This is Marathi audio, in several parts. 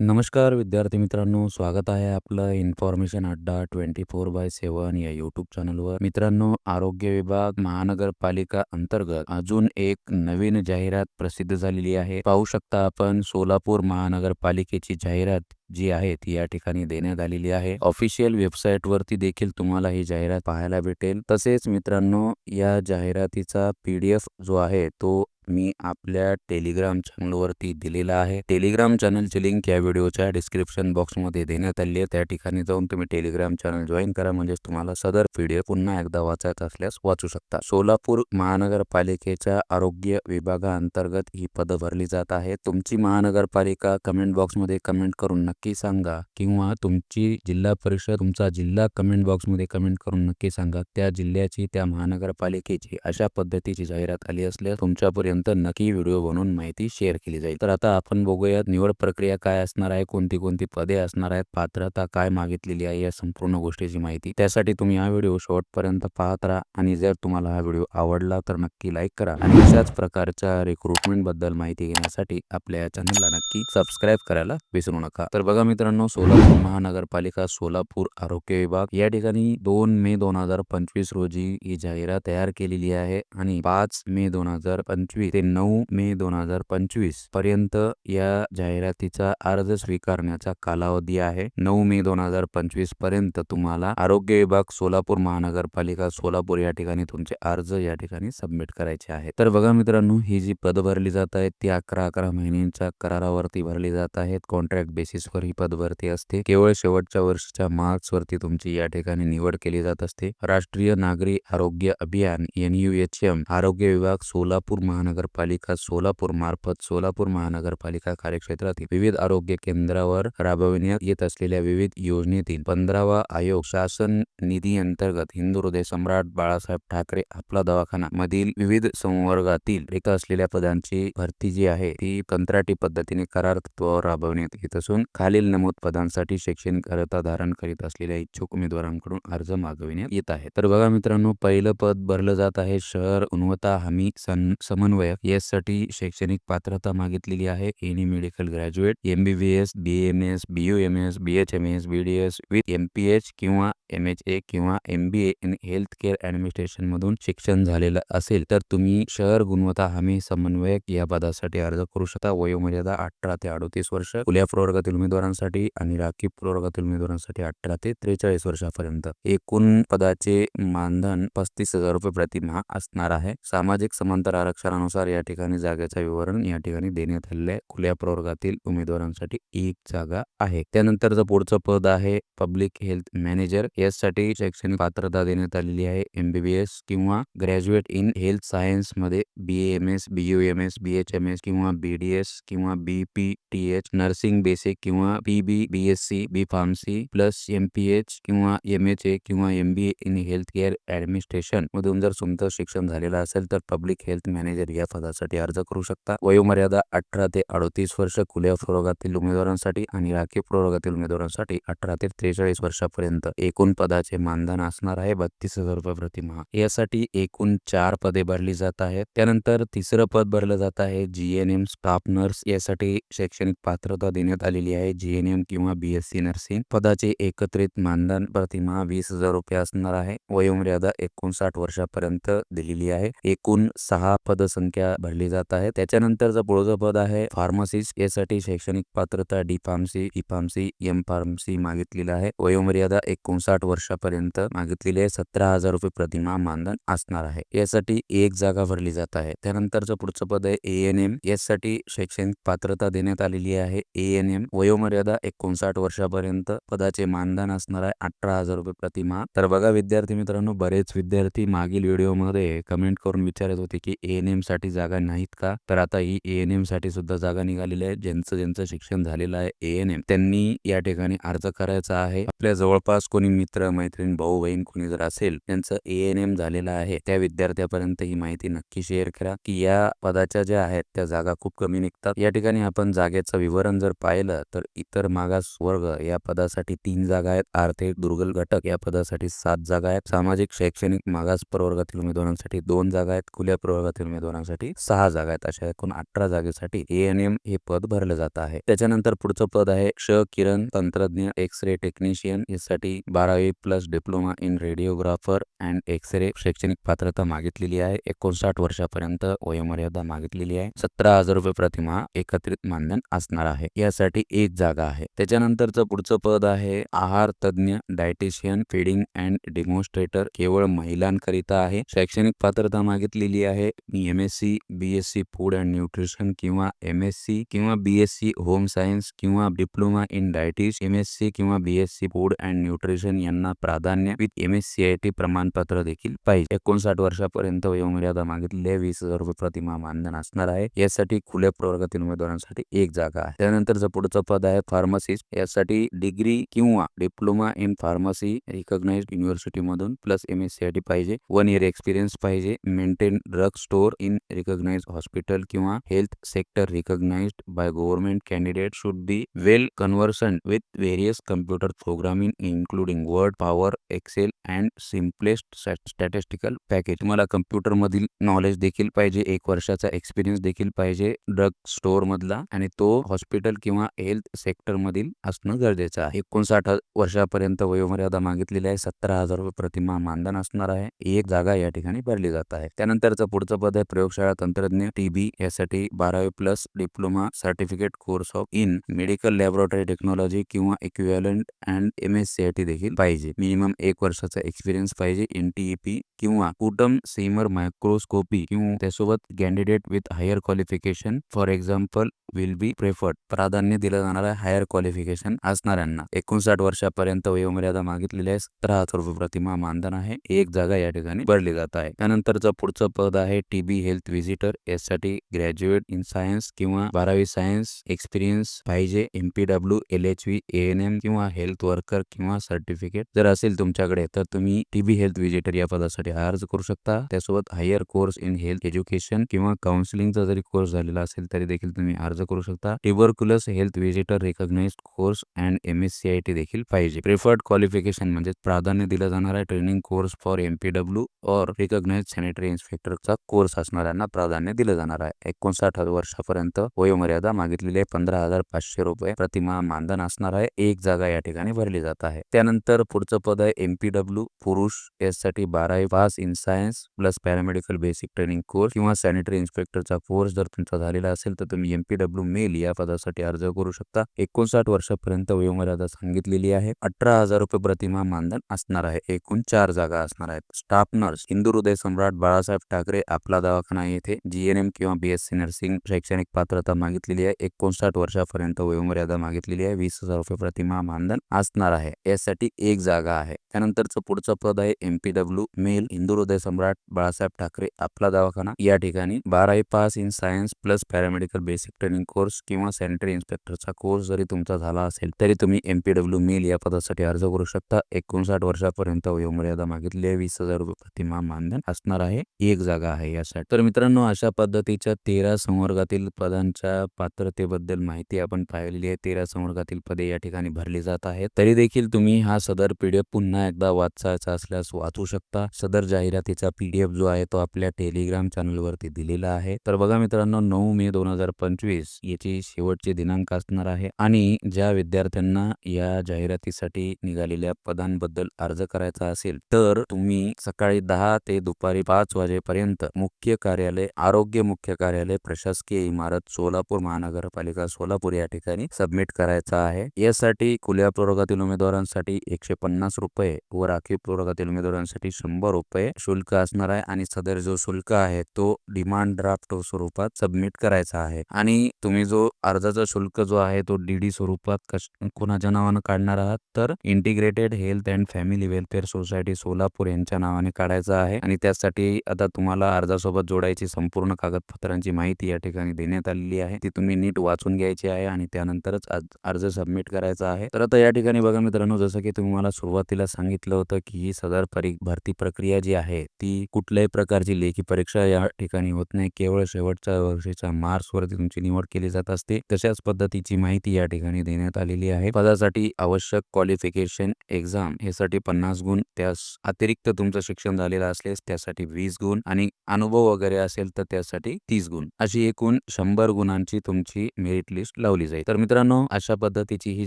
नमस्कार विद्यार्थी मित्रांनो स्वागत आहे आपलं इन्फॉर्मेशन अड्डा ट्वेंटी फोर बाय सेवन या युट्यूब चॅनलवर मित्रांनो आरोग्य विभाग महानगरपालिका अंतर्गत अजून एक नवीन जाहिरात प्रसिद्ध झालेली आहे. पाहू शकता आपण सोलापूर महानगरपालिकेची जाहिरात जी आहे ती या ठिकाणी देण्यात आलेली आहे. ऑफिशियल वेबसाईटवरती देखील तुम्हाला ही जाहिरात पाहायला भेटेल. तसेच मित्रांनो या जाहिरातीचा पी डी एफ जो आहे तो मी आपल्या टेलिग्राम चॅनलवरती दिलेला आहे. टेलिग्राम चॅनलची लिंक या व्हिडिओच्या डिस्क्रिप्शन बॉक्समध्ये देण्यात आली आहे. त्या ठिकाणी जाऊन तुम्ही टेलिग्राम चॅनल जॉईन करा. म्हणजेच तुम्हाला सदर पीडीएफ पुन्हा एकदा वाचायचा असल्यास वाचू शकता. सोलापूर महानगरपालिकेच्या आरोग्य विभागाअंतर्गत ही पदं भरली जात आहे तुमची महानगरपालिका कमेंट बॉक्समध्ये कमेंट करून नक्की सांगा किंवा तुमची जिल्हा परिषद तुमचा जिल्हा कमेंट बॉक्समध्ये कमेंट करून नक्की सांगा. त्या जिल्ह्याची त्या महानगरपालिकेची अशा पद्धतीची जाहिरात आली असल्यास तुमच्यापर्यंत नक्की व्हिडिओ बनवून माहिती शेअर केली जाईल. तर आता आपण बघूयात निवड प्रक्रिया काय असणार आहे कोणती कोणती पदे असणार आहेत पात्रता काय मागितलेली आहे या संपूर्ण गोष्टीची माहिती. त्यासाठी तुम्ही हा व्हिडिओ शेवटपर्यंत पाहत राहा आणि जर तुम्हाला हा व्हिडिओ आवडला तर नक्की लाईक करा आणि अशाच प्रकारच्या रिक्रुटमेंटबद्दल माहिती घेण्यासाठी आपल्या या चॅनलला नक्की सबस्क्राईब करायला विसरू नका. तर बघा मित्रांनो सोलापूर महानगरपालिका सोलापूर आरोग्य विभाग या ठिकाणी दोन मे दोन हजार पंचवीस रोजी ही जाहिरात तयार केलेली आहे आणि पाच मे दोन हजार पंचवीस ते नऊ मे दोन हजार पंचवीसपर्यंत या जाहिरातीचा अर्ज स्वीकारण्याचा कालावधी आहे. नऊ मे दोन हजार पंचवीसपर्यंत तुम्हाला आरोग्य विभाग सोलापूर महानगरपालिका सोलापूर या ठिकाणी तुमचे अर्ज या ठिकाणी सबमिट करायचे आहे तर बघा मित्रांनो ही जी पद भरली जात आहेत ती अकरा अकरा महिन्यांच्या करारावरती भरली जात आहेत. कॉन्ट्रॅक्ट बेसिस बेसिसवर ही पद भरती असते. केवळ शेवटच्या वर्षाच्या मार्क्स वरती तुमची या ठिकाणी निवड केली जात असते. राष्ट्रीय नागरी आरोग्य अभियान एन यू एच एम आरोग्य विभाग सोलापूर महानगरपालिका सोलापूर मार्फत सोलापूर महानगरपालिका कार्यक्षेत्रातील विविध आरोग्य केंद्रावर राबविण्यात येत असलेल्या विविध योजनेतील पंधरावा आयोग शासन निधी अंतर्गत हिंदू हृदय सम्राट बाळासाहेब ठाकरे आपला दवाखाना मधील विविध संवर्गातील रिक्त असलेल्या पदांची भरती जी आहे ती कंत्राटी पद्धतीने करार तत्वावर राबविण्यात येत असून खालील नमूद पदांसाठी शैक्षणिक अर्हता धारण करीत असलेल्या इच्छुक उमेदवारांकडून अर्ज मागविण्यात येत आहे. तर बघा मित्रांनो पहिलं पद भरलं जात आहे. शहर गुणवत्ता हमी समन्वयक. यासाठी शैक्षणिक पात्रता मागितलेली आहे. Any medical graduate MBBS B M S B U M S B H M S B D S with M P H किंवा एम एच ए किंवा M B A in health care administration मधून शिक्षण झालेलं असेल तर तुम्ही शहर गुणवत्ता हमी समन्वयक या पदासाठी अर्ज करू शकता. वयोमर्यादा अठरा ते अडोतीस वर्ष. खुल्या प्रवर्गातील उमेदवारांसाठी आणि राखीव प्रवर्गातील उमेदवारांसाठी अठरा ते त्रेचाळीस वर्षापर्यंत एकूण पदाचे मानधन पस्तीस हजार रुपये प्रतिमा असणार आहे. सामाजिक समांतर आरक्षणानुसार या ठिकाणी जागेचं विवरण या ठिकाणी देण्यात आलेलं आहे. खुल्या प्रवर्गातील उमेदवारांसाठी एक जागा आहे. त्यानंतरचं पुढचं पद आहे पब्लिक हेल्थ मॅनेजर यासाठी शैक्षणिक पात्रता देण्यात आलेली आहे. एमबीबीएस किंवा ग्रॅज्युएट इन हेल्थ सायन्समध्ये B M S B U M S B H M S किंवा बी डी एस किंवा B P T H nursing basic किंवा किंवा B B S C B pharmacy plus M P H किंवा एम एच ए किंवा M B A in health care administration मधून जर तुमचं शिक्षण झालेलं असेल तर पब्लिक हेल्थ मॅनेजर या पदासाठी अर्ज करू शकता. वयोमर्यादा अठरा ते अडतीस वर्ष खुल्या प्रवर्गातील उमेदवारांसाठी आणि राखीव प्रवर्गातील उमेदवारांसाठी अठरा ते त्रेचाळीस वर्षापर्यंत एकूण पदाचे मानधन असणार आहे बत्तीस हजार रुपये प्रतिमा यासाठी एकूण चार पदे भरली जात आहेत. त्यानंतर तिसरं पद भरलं जात आहे G N M staff nurse यासाठी शैक्षणिक पात्रता देण्यात आलेली आहे. जी एन एम किंवा बी एस सी नर्सिंग पदाचे एकत्रित मानधन प्रतिमा वीस हजार रुपये असणार आहे. वयोमर्यादा एकोणसाठ वर्षापर्यंत दिलेली आहे. एकूण सहा पदसंख्या भरली जात आहे. त्याच्यानंतरचं पुढचं पद आहे फार्मसिस्ट. यासाठी शैक्षणिक पात्रता D pharmacy E pharmacy M pharmacy मागितलेलं आहे. वयोमर्यादा एकोणसाठ वर्षापर्यंत मागितलेली आहे. सतरा हजार रुपये प्रतिमा मानधन असणार आहे. यासाठी एक जागा भरली जात आहे. त्यानंतरचं पुढचं पद आहे ए एन एम. यासाठी शैक्षणिक पात्रता देण्यात आलेली आहे. A N M. वयोमर्यादा एकोणसाठ वर्षापर्यंत पदाचे मानधन असणार आहे अठरा हजार रुपये प्रतिमा. तर बघा विद्यार्थी मित्रांनो बरेच विद्यार्थी मागील व्हिडिओमध्ये कमेंट करून विचारत होते की ए एन एमसाठी जागा नाहीत का? तर आता ही ए एन एमसाठी सुद्धा जागा निघालेली आहे. ज्यांचं ज्यांचं शिक्षण झालेलं आहे ए एम त्यांनी या ठिकाणी अर्ज करायचा आहे. आपल्या जवळपास कोणी मित्र मैत्रीण भाऊ बहीण कोणी जर असेल त्यांचं एएनएम एम झालेलं आहे त्या विद्यार्थ्यापर्यंत ही माहिती नक्की शेअर करा की या पदाच्या ज्या आहेत त्या जागा खूप कमी निघतात. या ठिकाणी आपण जागेचं विवरण जर पाहिलं तर इतर मागास वर्ग या पदासाठी तीन जागा आहेत. आर्थिक दुर्बल घटक या पदासाठी सात जागा आहेत. सामाजिक शैक्षणिक मागास प्रवर्गातील उमेदवारांसाठी दोन जागा आहेत. खुल्या प्रवर्गातील उमेदवारांसाठी सहा जागा आहेत. अशा एकूण अठरा जागेसाठी ए एन एम हे पद भरलं जात आहे. त्याच्यानंतर पुढचं पद आहे श किरण तंत्रज्ञ एक्स रे टेक्निशियन यासाठी बारावी plus diploma in radiographer and X ray शैक्षणिक पात्रता मागितलेली आहे. एकोणसाठ वर्षापर्यंत वयोमर्यादा मागितलेली आहे. सतरा हजार रुपये प्रतिमा एकत्रित मानधन असणार आहे. यासाठी एक जागा आहे. त्याच्यानंतरचं पुढचं पद आहे आहार तज्ञ डायटिशियन फीडिंग अँड डेमॉन्स्ट्रेटर केवळ महिलांकरिता आहे. शैक्षणिक पात्रता मागितलेली आहे. M S C B S C food and nutrition किंवा एम एस सी किंवा B S C home science किंवा diploma in dietetics M S C किंवा B S C food and nutrition यांना प्राधान्य with M S C I T प्रमाणपत्र देखील पाहिजे. एकोणसाठ वर्षापर्यंत वयोमर्यादा मागितलेली आहे वीस हजार रुपये प्रतिमा मानधन असणार आहे. यासाठी खुल्या प्रवर्गातील उमेदवारांसाठी एक जागा आहे. त्यानंतरचं पुढचं पद आहे फार्मसिस्ट यासाठी डिग्री किंवा diploma in pharmacy recognised university मधून plus M S C I T पाहिजे. वन इयर एक्सपिरियन्स पाहिजे. Maintain drug store in recognise hospital किंवा health sector recognised by government candidate should be well conversion with various computer programming including word power excel and simplest statistical package तुम्हाला कम्प्युटर मधील नॉलेज देखील पाहिजे. एक वर्षाचा एक्सपिरियन्स देखील पाहिजे. ड्रग स्टोर मधला आणि तो हॉस्पिटल किंवा हेल्थ सेक्टरमधील असणं गरजेचं आहे. एकोणसाठ वर्षापर्यंत वयोमर्यादा मागितलेली आहे. सतरा हजार रुपये प्रतिमा मानधन असणार आहे. एक जागा या ठिकाणी भरली जात आहे. त्यानंतरचं पुढचं पद आहे प्रयोगशाळा तंत्रज्ञ टीबी यासाठी बारावी plus diploma certificate course of in medical laboratory technology किंवा equivalent and M S C I T देखील पाहिजे. मिनिमम एक वर्षाचा एक्सपिरियन्स पाहिजे. एन टी ई पी किंवा कुटम सीमर मायक्रोस्कोपी किंवा त्यासोबत candidate with higher qualification for example will be preferred प्राधान्य दिलं जाणार आहे हायर क्वालिफिकेशन असणाऱ्यांना एकोणसाठ वर्षापर्यंत वयोमर्यादा मागितलेली आहे सतरा हजार रुपये प्रतिमा मानधन आहे. एक जागा या ठिकाणी भरली जात आहे. त्यानंतरचं पुढचं पद आहे टीबी हेल्थ व्हिजिटर यासाठी ग्रॅज्युएट इन सायन्स किंवा बारावी सायन्स एक्सपिरियन्स पाहिजे. MPW L H V N M किंवा हेल्थ वर्कर किंवा सर्टिफिकेट जर असेल तुमच्याकडे तर तुम्ही टीबी हेल्थ व्हिजिटर या पदासाठी अर्ज करू शकता. त्यासोबत higher course in health education किंवा काउन्सिलिंगचा जरी कोर्स झालेला असेल तरी देखील तुम्ही अर्ज करू शकता. Tuberculosis health visitor recognise course and M S C I T देखील पाहिजे. प्रेफर्ड क्वालिफिकेशन म्हणजे प्राधान्य दिलं जाणार आहे training course for M P W और रिकॉग्नाइज सॅनिटरी इन्स्पेक्टरचा कोर्स असणाऱ्यांना प्राधान्य दिलं जाणार आहे. एकोणसाठ वर्षापर्यंत वयोमर्यादा मागितलेली आहे पंधरा हजार पाचशे रुपये प्रतिमा मानधन असणार आहे. एक जागा या ठिकाणी भरली जात आहे. त्यानंतर पुढचं पद आहे एमपीडब्ल्यू पुरुष यासाठी बारावी pass in science plus paramedical basic training course किंवा सॅनिटरी इन्स्पेक्टरचा कोर्स जर तुमचा झालेला असेल तर तुम्ही एमपीडब्ल्यू मेल या पदासाठी अर्ज करू शकता. एकोणसाठ वर्षापर्यंत वयोमर्यादा सांगितलेली आहे. अठरा हजार रुपये प्रतिमा मानधन असणार आहे. एकूण चार जागा असणार आहेत. स्टाफ नर्स हिंदू हृदय सम्राट बाळासाहेब ठाकरे आपला दवाखाना येथे जीएनएम किंवा बीएससी नर्सिंग शैक्षणिक पात्रता मागितलेली आहे. एकोणसाठ वर्षापर्यंत वयोमर्यादा मागितलेली आहे. वीस हजार रुपये प्रतिमा मानधन असणार आहे. यासाठी एक जागा आहे. त्यानंतरचं पुढचं पद आहे. एमपीडब्ल्यू मेल हिंदू हृदय सम्राट बाळासाहेब ठाकरे आपला दवाखाना. या ठिकाणी बारावी pass in science plus paramedical basic training course किंवा सॅनिटरी इन्स्पेक्टरचा कोर्स जरी तुमचा झाला असेल तरी तुम्ही एमपीडब्ल्यू मेल या पदासाठी अर्ज करू शकता. एकोणसाठ वर्षापर्यंत वयोमर्यादा मागितली आहे. वीस हजार रुपये प्रतिमा मानधन असणार आहे. एक जागा आहे यासाठी. तर मित्रांनो अशा पद्धतीच्या तेरा संवर्गातील पदांच्या पात्रतेबद्दल माहिती आपण पाहिलेली आहे. तेरा संवर्गातील पदे या ठिकाणी भरली जात आहेत. तरी देखील तुम्ही हा सदर पीडीएफ पुन्हा एकदा वाचायचा असल्यास वाचू शकता. सदर जाहिरातीचा पीडीएफ जो आहे तो आपल्या टेलिग्राम चॅनलवरती दिलेला आहे. तर बघा मित्रांनो नऊ मे दोन हजार पंचवीस याची शेवटची दिनांक असणार आहे. आणि ज्या विद्यार्थ्यांना या जाहिरातीसाठी निघालेल्या पदांबद्दल अर्ज करायचा असेल तर तुम्ही सकाळी दहा ते दुपारी पाच वाजेपर्यंत मुख्य कार्यालय आरोग्य मुख्य कार्यालय प्रशासकीय इमारत सोलापूर महानगरपालिका सोलापूर या ठिकाणी सबमिट करायचा आहे. यासाठी खुल्या प्रवर्गातील उमेदवारांसाठी एकशे पन्नास रुपये व राखीव प्रवर्गातील उमेदवारांसाठी शंभर रुपये शुल्क असणार आहे. आणि सदर जो शुल्क आहे तो डिमांड ड्राफ्ट स्वरूपात सबमिट करायचा आहे. आणि तुम्ही जो अर्जाचा शुल्क जो आहे तो डीडी स्वरूपात कश कोणाच्या नावानं काढणार आहात? तर integrated health and family welfare society Solapur यांच्या नावाने काढायचा आहे आणि त्यासाठी आता तुम्हाला अर्जासोबत जोडायची संपूर्ण कागदपत्रांची माहिती या ठिकाणी देण्यात आलेली आहे. ती तुम्ही नीट वाचून घ्यायची आहे आणि त्यानंतरच अर्ज सबमिट करायचा आहे. तर आता या ठिकाणी बघा मित्रांनो जसं की तुम्ही मला सुरुवातीला सांगितलं होतं की ही सदर परी भरती प्रक्रिया जी आहे ती कुठल्याही प्रकारची लेखी परीक्षा या ठिकाणी होत नाही. केवळ शेवटच्या वर्षीच्या मार्च वरती तुमची निवड केली जात असते. तशाच पद्धतीची माहिती या ठिकाणी देण्यात आलेली आहे. पदासाठी आवश्यक क्वालिफिकेशन एक्झाम यासाठी पन्नास गुण त्यास अतिरिक्त तुमचं शिक्षण झालेलं असल्यास त्यासाठी वीस गुण आणि अनुभव वगैरे असेल तर त्यासाठी तीस गुण. अशी एकूण शंभर गुणांची तुमची मेरिट लिस्ट लावली जाईल. तर मित्रांनो अशा पद्धतीची ही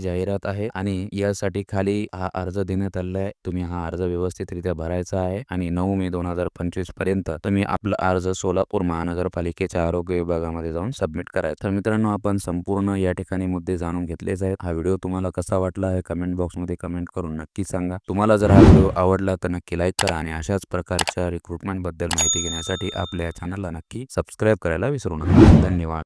जाहिरात आहे आणि यासाठी खाली हा अर्ज देण्यात आलेला आहे. तुम्ही हा अर्ज व्यवस्थितरित्या भरायचा आहे आणि नऊ मे दोन हजार पंचवीसपर्यंत तुम्ही आपला अर्ज सोलापूर महानगरपालिकेच्या आरोग्य विभागामध्ये जाऊन सबमिट करायचा मित्रांनो आपण संपूर्ण या ठिकाणी मुद्दे जाणून घेतलेच आहेत. हा व्हिडिओ तुम्हाला कसा वाटला हे कमेंट बॉक्समध्ये कमेंट करून नक्की सांगा. तुम्हाला जर हा व्हिडिओ आवडला तर नक्की लाईक करा आणि अशाच प्रकारच्या रिक्रुटमेंटबद्दल माहिती घेण्यासाठी आपल्या चॅनलला नक्की सबस्क्राईब करायला विसरू नका. धन्यवाद.